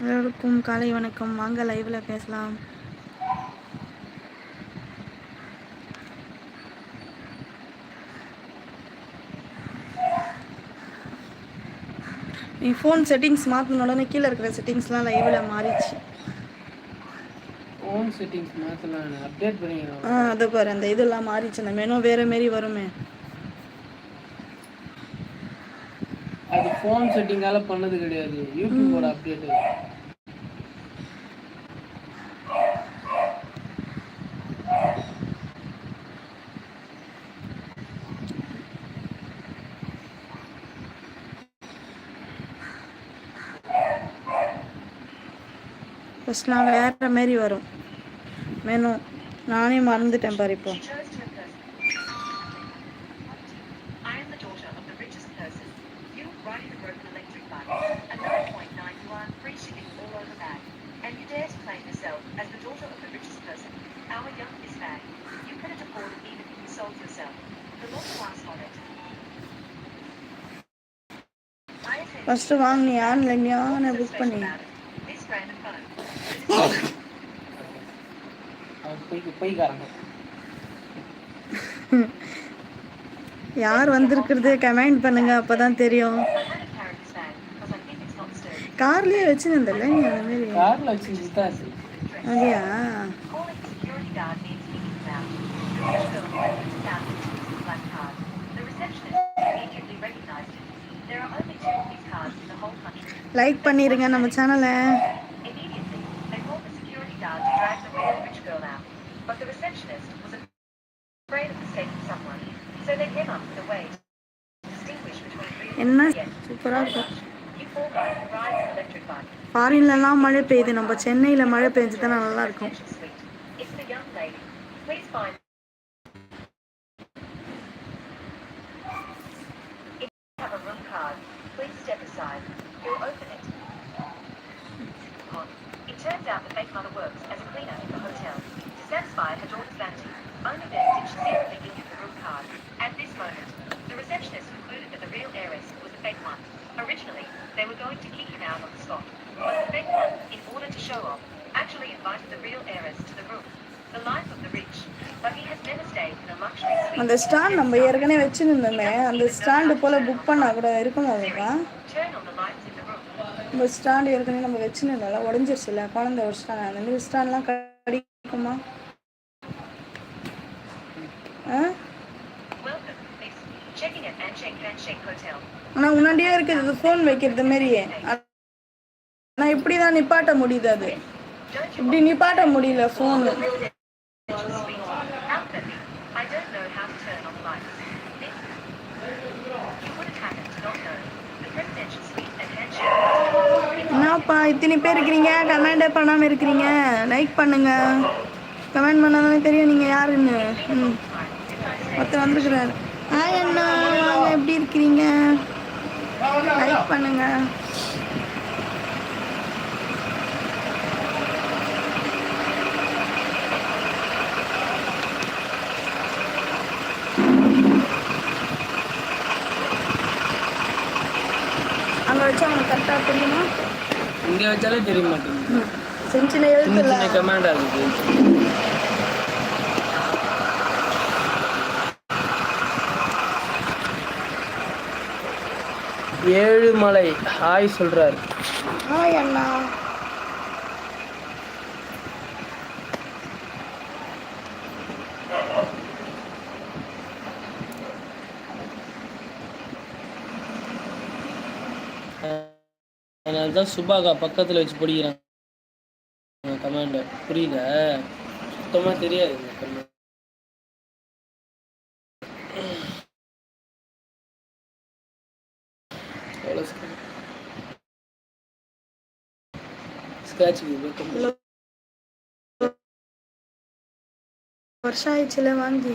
எல்லோருக்கும் காலை வணக்கம். வாங்க லைவ்ல பேசலாம். நீ ஃபோன் செட்டிங்ஸ் மாற்றின உடனே கீழே இருக்கிற செட்டிங்ஸ்லாம் லைவில் மாறிடுச்சு. ஃபோன் செட்டிங்ஸ் மாற்றலாம் அப்டேட் ஆ பண்ணிக்கிறோம் அதை பாரு அந்த இதெல்லாம் மாறிச்சு அந்த மெனு வேற மாரி வருமே. அது ஃபோன் செட்டிங்கால பண்ணது கிடையாது. யூடியூபோட அப்டேட் ஃபஸ்ட்லாம் வேறு மாரி வரும் மெனு நானே மறந்துட்டேன் பாரு இப்போ ஃபஸ்ட்டு வாங்கினியா ஆன்லைன்லையா நான் புக் பண்ணி யார் வந்திருக்கிறது கமெண்ட் பண்ணுங்க அப்பதான் தெரியும். கார்லயே வச்சுருந்தல நீ அந்த மாரி கார்ல வச்சு தான் இருக்கு அப்படியா Calling the security guard Receptionist was afraid of mistaking someone, so they came up with a way to distinguish between என்ன. சூப்பராக இருக்கும். ஃபாரின்லலாம் மழை பெய்யுது நம்ம சென்னையில் மழை பெஞ்சு தான் நல்லா இருக்கும் it. Turns out that fake mother works as a cleaner in the hotel. Satisfy her daughter's vanity, only she secretly give you the room card. At this moment, the receptionist concluded that the real heiress was the fake one. Originally, they were going to kick him out on the spot. But the fake one, in order to show off, actually invited the real heiress to the room. The life of the rich. But he has never stayed in a luxury suite. அந்த stand நம்ம ஏற்கனவே வச்சுருந்தோமே அந்த stand போல் book பண்ணால் கூட இருக்குமா room. நம்ம stand ஏற்கனவே நம்ம வச்சுருந்தோம்ல உடஞ்சிருச்சுல குழந்தை ஒரு ஸ்டாண்ட் அந்த மாதிரி ஸ்டாண்ட்லாம் கிடைக்குமா ஆனால் முன்னாடியே இருக்குது ஃபோன் வைக்கிறது மாரியே ஆனால் இப்படிதான் நிப்பாட்ட முடியுது அது இப்படி நிப்பாட்ட முடியல ஃபோனு என்னப்பா இத்தனை பேர் இருக்கிறீங்க கமெண்டே பண்ணாமல் இருக்கிறீங்க லைக் பண்ணுங்க கமெண்ட் பண்ணாதானே தெரியும் நீங்கள் யார் ஒருத்தர் வந்திருக்கிறாரு ஹாய் அண்ணா எப்படி இருக்கிறீங்க? லைக் பண்ணுங்க. அங்கே வச்சு அவனுக்கு கரெக்டாக தெரியுமா இங்க வச்சாலே தெரிய மாட்டேங்குது. சின்ன சின்ன எழுத்துல. கமாண்ட் ஆகுது ஏழுமலை. ஹாய் சொல்றாரு. ஹாய் அண்ணா. அதனால தான் சுபாகா பக்கத்துல வச்சு படிக்கிறாங்க. கமாண்ட புரியல? சுத்தமா தெரியாது ஸ்க்ராட்ச் வைக்கும் வருஷம் ஆயிடுச்சுல வாங்கி